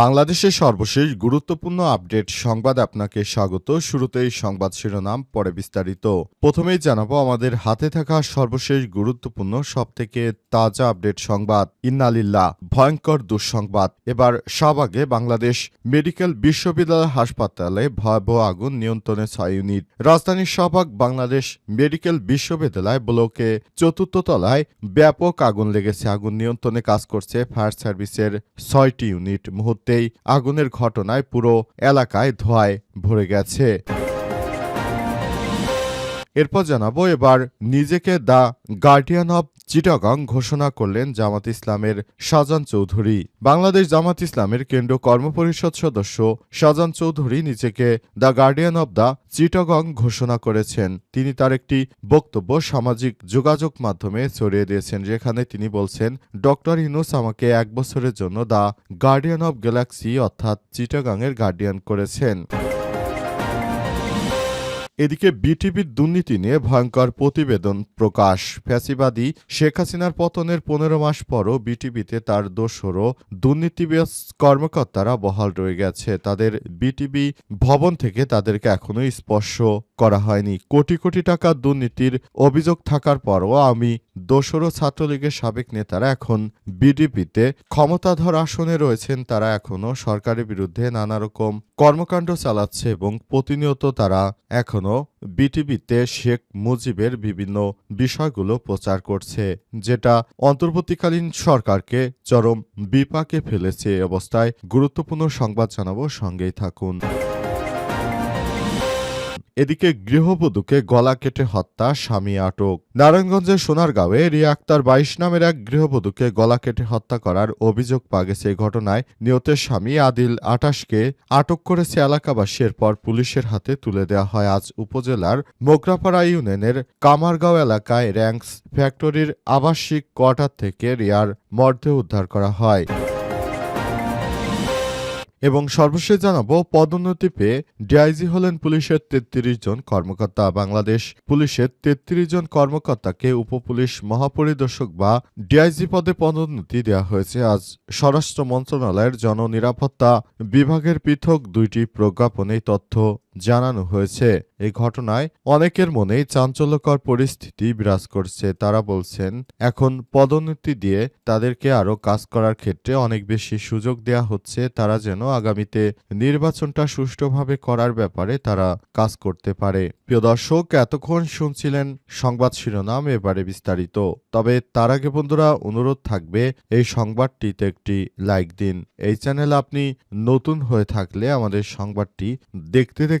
বাংলাদেশের সর্বশেষ গুরুত্বপূর্ণ আপডেট সংবাদ আপনাকে স্বাগত। শুরুতেই সংবাদ শিরোনাম, পরে বিস্তারিত। প্রথমেই জানাব, আমাদের হাতে থাকা সর্বশেষ গুরুত্বপূর্ণ, সবথেকে তাজা আপডেট সংবাদ, ইন্নালিল্লাহ, ভয়ঙ্কর দুঃসংবাদ। এবার শাহবাগে বাংলাদেশ মেডিকেল বিশ্ববিদ্যালয় হাসপাতালে ভয়াবহ আগুন নিয়ন্ত্রণে ছয় ইউনিট। রাজধানীর শাহবাগ বাংলাদেশ মেডিকেল বিশ্ববিদ্যালয় ব্লকে চতুর্থ তলায় ব্যাপক আগুন লেগেছে। আগুন নিয়ন্ত্রণে কাজ করছে ফায়ার সার্ভিসের ছয়টি ইউনিট। মুহূর্তেই আগুনের ঘটনায় পুরো এলাকায় ধোঁয়ায় ভরে গেছে। এরপর জানাব, এবার নিজেকে দ্য গার্ডিয়ান অব চিটাগং ঘোষণা করলেন জামাত ইসলামের শাহজান চৌধুরী। বাংলাদেশ জামাত ইসলামের কেন্দ্র কর্মপরিষদ সদস্য শাহজান চৌধুরী নিজেকে the guardian of the Chittagong ঘোষণা করেছেন। তিনি তার একটি বক্তব্য সামাজিক যোগাযোগ মাধ্যমে ছড়িয়ে দিয়েছেন, যেখানে তিনি বলছেন, ডক্টর ইনুস আমাকে এক বছরের জন্য দ্য গার্ডিয়ান অব গ্যালাক্সি অর্থাৎ চিটাগাংয়ের গার্ডিয়ান করেছেন। এদিকে বিটিভির দুর্নীতি নিয়ে ভয়ঙ্কর প্রতিবেদন প্রকাশ। ফ্যাসিবাদী শেখ হাসিনার পতনের পনেরো মাস পরও বিটিভিতে তার দোসরও দুর্নীতিবাজ কর্মকর্তারা বহাল রয়ে গেছে। তাদের বিটিভি ভবন থেকে তাদেরকে এখনও স্পর্শ করা হয়নি। কোটি কোটি টাকা দুর্নীতির অভিযোগ থাকার পরও আমি দোসরও ছাত্রলীগের সাবেক নেতারা এখন বিডিপিতে ক্ষমতাধর আসনে রয়েছেন। তারা এখনও সরকারের বিরুদ্ধে নানা রকম কর্মকাণ্ড চালাচ্ছে এবং প্রতিনিয়ত তারা এখনও বিটিভিতে শেখ মুজিবের বিভিন্ন বিষয়গুলো প্রচার করছে, যেটা অন্তর্বর্তীকালীন সরকারকে চরম বিপাকে ফেলেছে। অবস্থায় গুরুত্বপূর্ণ সংবাদ জানাব। সঙ্গেই থাকুন। এদিকে গৃহবধূকে গলা কেটে হত্যা, স্বামী আটক। নারায়ণগঞ্জের সোনারগাঁওয়ে রিয়া আক্তার বাইশ নামের এক গৃহবধূকে গলা কেটে হত্যা করার অভিযোগ পাওয়া গেছে এই ঘটনায়। নিহতের স্বামী আদিল আটাশকে আটক করেছে এলাকাবাসী এরপর পুলিশের হাতে তুলে দেওয়া হয়। আজ উপজেলার মোগরাপাড়া ইউনিয়নের কামারগাঁও এলাকায় র্যাঙ্কস ফ্যাক্টরির আবাসিক কোয়ার্টার থেকে রিয়ার মর্ধে উদ্ধার করা হয়। এবং সর্বশেষ জানাব, পদোন্নতি পেয়ে ডিআইজি হলেন পুলিশের তেত্রিশ জন কর্মকর্তা। বাংলাদেশ পুলিশের তেত্রিশ জন কর্মকর্তাকে উপপুলিশ মহাপরিদর্শক বা ডিআইজি পদে পদোন্নতি দেওয়া হয়েছে। আজ স্বরাষ্ট্র মন্ত্রণালয়ের জননিরাপত্তা বিভাগের পৃথক দুইটি প্রজ্ঞাপনে তথ্য জানানো হয়েছে। এই ঘটনায় অনেকের মনেই চাঞ্চল্যকর পরিস্থিতি বিরাজ করছে। তারা বলছেন, এখন পদোন্নতি দিয়ে তাদেরকে আরও কাজ করার ক্ষেত্রে অনেক বেশি সুযোগ দেয়া হচ্ছে। তারা যেন আগামীতে নির্বাচনটা সুষ্ঠুভাবে করার ব্যাপারে তারা কাজ করতে পারে। প্রিয় দর্শক, এতক্ষণ শুনছিলেন সংবাদ শিরোনাম এবারে বিস্তারিত। তবে তার আগে বন্ধুরা, অনুরোধ থাকবে, এই সংবাদটিতে একটি লাইক দিন। এই চ্যানেল আপনি নতুন হয়ে থাকলে আমাদের সংবাদটি দেখতে দেখতে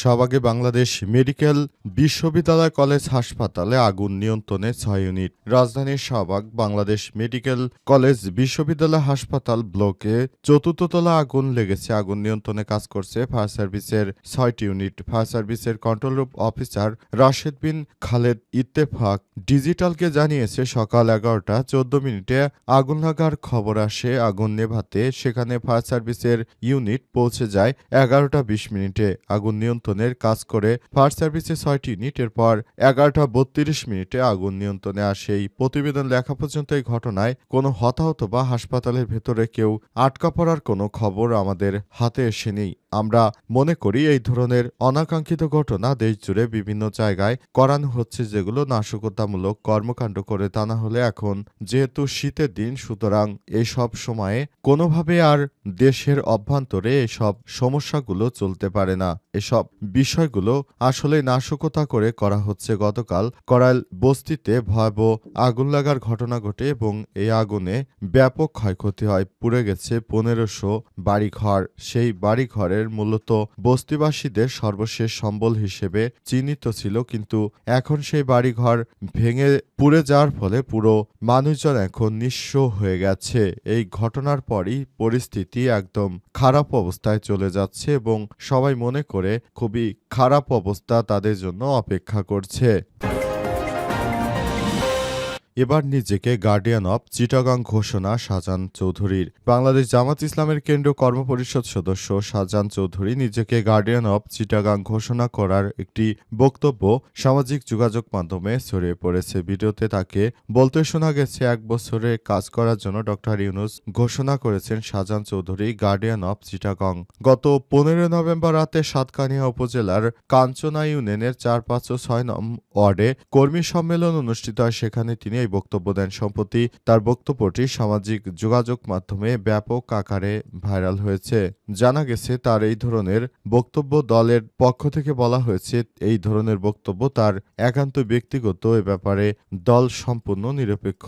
শাহবাগে বাংলাদেশ মেডিকেল বিশ্ববিদ্যালয় কলেজ হাসপাতালে আগুন নিয়ন্ত্রণে ছয় ইউনিট। রাজধানীর শাহবাগ বাংলাদেশ মেডিকেল কলেজ বিশ্ববিদ্যালয় হাসপাতাল ব্লকে চতুর্থ তলা আগুন লেগেছে। আগুন নিয়ন্ত্রণে কাজ করছে ফায়ার সার্ভিসের ছয়টি ইউনিট। ফায়ার সার্ভিসের control room officer Rashed Bin Khaled Ittefaq ডিজিটালকে জানিয়েছে, সকাল এগারোটা চোদ্দ মিনিটে আগুন লাগার খবর আসে। আগুন নেভাতে সেখানে ফায়ার সার্ভিসের ইউনিট পৌঁছে যায় এগারোটা বিশ মিনিটে। আগুন নিয়ন্ত্রণের কাজ করে ফায়ার সার্ভিসে ছয়টি ইউনিট পর এগারোটা বত্রিশ মিনিটে আগুন নিয়ন্ত্রণে আসে। এই প্রতিবেদন লেখা পর্যন্ত এই ঘটনায় কোনো হতাহত বা হাসপাতালের ভেতরে কেউ আটকা পড়ার কোনো খবর আমাদের হাতে এসেনি আমরা মনে করি এই ধরনের অনাকাঙ্ক্ষিত ঘটনা দেশ জুড়ে বিভিন্ন জায়গায় করানো হচ্ছে যেগুলো নাশকতামূলক কর্মকাণ্ড করে তা না হলে এখন যেহেতু শীতের দিন, সুতরাং এই সব সময়ে কোনোভাবে আর দেশের অভ্যন্তরে এসব সমস্যাগুলো চলতে পারে না। এসব বিষয়গুলো আসলে নাশকতা করে করা হচ্ছে। গতকাল করাইল বস্তিতে ভয়াবহ আগুন লাগার ঘটনা ঘটে এবং এই আগুনে ব্যাপক ক্ষয়ক্ষতি হয়। পুড়ে গেছে পনেরোশো বাড়িঘর। সেই বাড়িঘরের মূলত বস্তিবাসীদের সর্বশেষ সম্বল হিসেবে চিহ্নিত ছিল, কিন্তু এখন সেই বাড়িঘর ভেঙে পুড়ে যাওয়ার ফলে পুরো মানুষজন এখন নিঃস্ব হয়ে গেছে। এই ঘটনার পরই পরিস্থিতি একদম খারাপ অবস্থায় চলে যাচ্ছে এবং সবাই মনে করে খুবই খারাপ অবস্থা তাদের জন্য অপেক্ষা করছে। এবার নিজেকে গার্ডিয়ান অব চিটাগাং ঘোষণা শাহজাহান চৌধুরীর। বাংলাদেশ জামাত ইসলামের কেন্দ্রীয় কর্মপরিষদ সদস্য শাহজাহান চৌধুরী নিজেকে গার্ডিয়ান অব চিটাগাং ঘোষণা করার একটি বক্তব্য সামাজিক যোগাযোগ মাধ্যমে ছড়িয়ে পড়েছে। ভিডিওতে তাকে বলতে শোনা গেছে, এক বছরে কাজ করার জন্য ডক্টর ইউনুস ঘোষণা করেছেন শাহজাহান চৌধুরী গার্ডিয়ান অব চিটাগং গত পনেরো নভেম্বর রাতে সাতকানিয়া উপজেলার কাঞ্চনা ইউনিয়নের চার পাঁচ ও ছয় নম ওয়ার্ডে কর্মী সম্মেলন অনুষ্ঠিত হয়। সেখানে তিনি এই বক্তব্য দেন সম্প্রতি তার বক্তব্যটি সামাজিক যোগাযোগ মাধ্যমে ব্যাপক আকারে ভাইরাল হয়েছে। জানা গেছে, তার এই ধরনের বক্তব্য দলের পক্ষ থেকে বলা হয়েছে, এই ধরনের বক্তব্য তার একান্ত ব্যক্তিগত এ ব্যাপারে দল সম্পূর্ণ নিরপেক্ষ।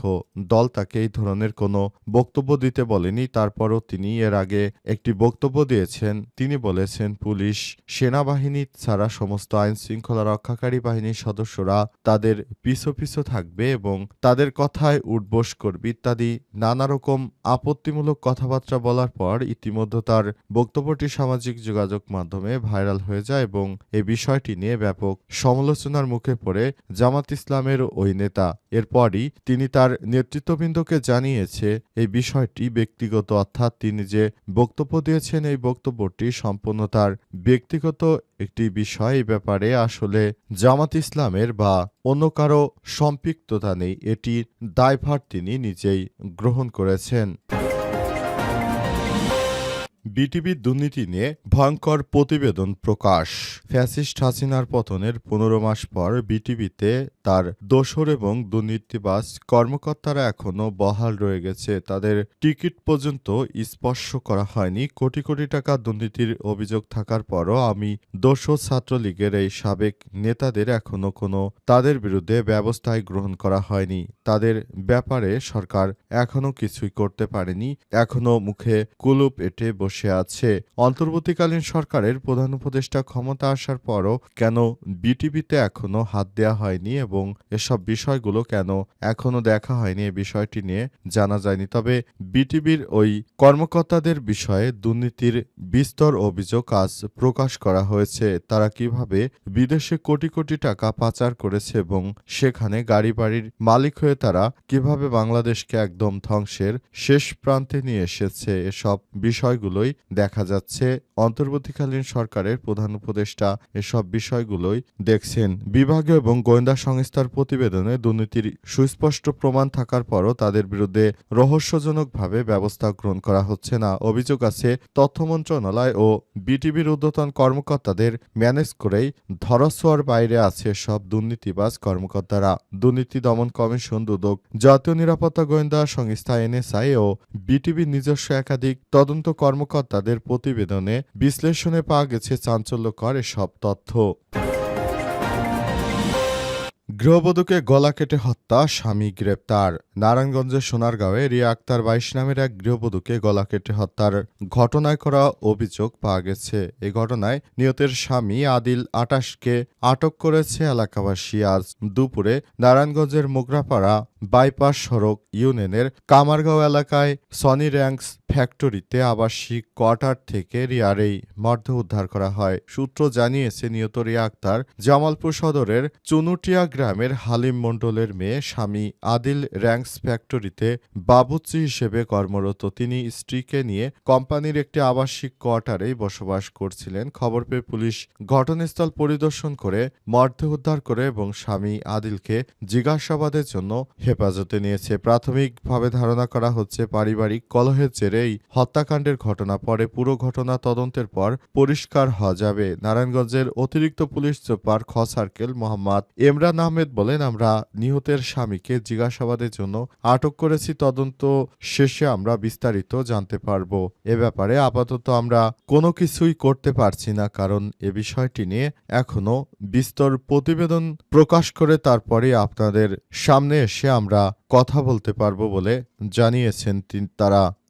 দল তাকে এই ধরনের কোনো বক্তব্য দিতে বলেনি, তারপরও তিনি এর আগে একটি বক্তব্য দিয়েছেন। তিনি বলেছেন, পুলিশ, সেনাবাহিনী ছাড়া সমস্ত আইন শৃঙ্খলা রক্ষাকারী বাহিনীর সদস্যরা তাদের পিছু পিছু থাকবে এবং তাদের কথায় উঠবোস করবে ইত্যাদি নানা রকম আপত্তিমূলক কথাবার্তা বলার পর ইতিমধ্যে তার বক্তব্যটি সামাজিক যোগাযোগ মাধ্যমে ভাইরাল হয়ে যায় এবং এই বিষয়টি নিয়ে ব্যাপক সমালোচনার মুখে পড়ে জামাত ইসলামের ওই নেতা। এরপরই তিনি তার নেতৃত্ববৃন্দকে জানিয়েছে, এই বিষয়টি ব্যক্তিগত অর্থাৎ তিনি যে বক্তব্য দিয়েছেন, এই বক্তব্যটি সম্পূর্ণ তার ব্যক্তিগত একটি বিষয় ব্যাপারে আসলে জামাত ইসলামের বা অন্য কারও সম্পৃক্ততা নেই, এটির দায়ভার তিনি নিজেই গ্রহণ করেছেন। বিটিভি দুর্নীতি নিয়ে ভয়ঙ্কর প্রতিবেদন প্রকাশ। ফ্যাসিস্ট হাসিনার পতনের পনেরো মাস পর বিটিভিতে তার দোসর এবং দুর্নীতিবাজ কর্মকর্তারা এখনও বহাল রয়ে গেছে। তাদের টিকিট পর্যন্ত স্পর্শ করা হয়নি। কোটি কোটি টাকা দুর্নীতির অভিযোগ থাকার পরও আমি দোসর ছাত্রলীগের এই সাবেক নেতাদের এখনও কোনো তাদের বিরুদ্ধে ব্যবস্থায় গ্রহণ করা হয়নি। তাদের ব্যাপারে সরকার এখনও কিছুই করতে পারেনি। এখনও মুখে কুলুপ এটে বসে আছে। অন্তর্বর্তীকালীন সরকারের প্রধান উপদেষ্টা ক্ষমতা আসার পরও কেন বিটিভিতে এখনও হাত দেওয়া হয়নি এবং এসব বিষয়গুলো কেন এখনও দেখা হয়নি এই বিষয়টি নিয়ে জানা যায়নি। তবে বিটিভির ওই কর্মকর্তাদের বিষয়ে দুর্নীতির বিস্তর অভিযোগ আজ প্রকাশ করা হয়েছে। তারা কীভাবে বিদেশে কোটি কোটি টাকা পাচার করেছে এবং সেখানে গাড়ি বাড়ির মালিক হয়ে তারা কীভাবে বাংলাদেশকে একদম ধ্বংসের শেষ প্রান্তে নিয়ে এসেছে, এসব বিষয়গুলোই দেখা যাচ্ছে। অন্তর্বর্তীকালীন সরকারের প্রধান উপদেষ্টা এসব বিষয়গুলোই দেখছেন। বিভাগীয় এবং গোয়েন্দা সংস্থার প্রতিবেদনে দুর্নীতির সুস্পষ্ট প্রমাণ থাকার পরও তাদের বিরুদ্ধে রহস্যজনকভাবে ব্যবস্থা গ্রহণ করা হচ্ছে না। অভিযোগ আছে, তথ্য মন্ত্রণালয় ও বিটিভির ঊর্ধ্বতন কর্মকর্তাদের ম্যানেজ করেই ধরছোয়ার বাইরে আছে সব দুর্নীতিবাজ কর্মকর্তারা। দুর্নীতি দমন কমিশন দুদক, জাতীয় নিরাপত্তা গোয়েন্দা সংস্থা এনএসআই ও বিটিভির নিজস্ব একাধিক তদন্ত কর্মকর্তাদের প্রতিবেদনে বিশ্লেষণে পাওয়া গেছে চাঞ্চল্যকর এসব তথ্য। গৃহবধূকে গলা কেটে হত্যা, স্বামী গ্রেপ্তার। নারায়ণগঞ্জের সোনারগাঁওয়ে রিয়া আক্তার বাইশ নামের এক গৃহবধূকে গলা কেটে হত্যার ঘটনায় করা অভিযোগ পাওয়া গেছে। এ ঘটনায় নিহতের স্বামী আদিল আটাশকে আটক করেছে এলাকাবাসী। আজ দুপুরে নারায়ণগঞ্জের মোগরাপাড়া বাইপাস সড়ক ইউনিয়নের কামারগাঁও এলাকায় সনি র্যাঙ্কস ফ্যাক্টরিতে আবাসিক কোয়ার্টার থেকে রিয়ার এই মর্ধ উদ্ধার করা হয়। সূত্র জানিয়েছে, নিহত রিয়া আক্তার জামালপুর সদরের চুনুটিয়া গ্রামের হালিম মণ্ডলের মেয়ে স্বামী আদিল র্যাঙ্কস ফ্যাক্টরিতে বাবুচি হিসেবে কর্মরত। তিনি স্ত্রীকে নিয়ে কোম্পানির একটি আবাসিক কোয়ার্টারেই বসবাস করছিলেন। খবর পেয়ে পুলিশ ঘটনাস্থল পরিদর্শন করে মর্ধ উদ্ধার করে এবং স্বামী আদিলকে জিজ্ঞাসাবাদের জন্য হেফাজতে নিয়েছে। প্রাথমিকভাবে ধারণা করা হচ্ছে, পারিবারিক কলহের জেরেই হত্যাকাণ্ডের ঘটনা পরে পুরো ঘটনা তদন্তের পর পরিষ্কার হওয়া যাবে। নারায়ণগঞ্জের অতিরিক্ত পুলিশ সুপার খ সার্কেল মোহাম্মদ ইমরান আহমেদ বলেন, আমরা নিহতের স্বামীকে জিজ্ঞাসাবাদের জন্য আটক করেছি, তদন্ত শেষে আমরা বিস্তারিত জানতে পারব। এ ব্যাপারে আপাতত আমরা কোনো কিছুই করতে পারছি না, কারণ এ বিষয়টি নিয়ে এখনও বিস্তর প্রতিবেদন প্রকাশ করে তারপরে আপনাদের সামনে এসে আমরা কথা বলতে পারব বলে জানিয়েছেন তারা।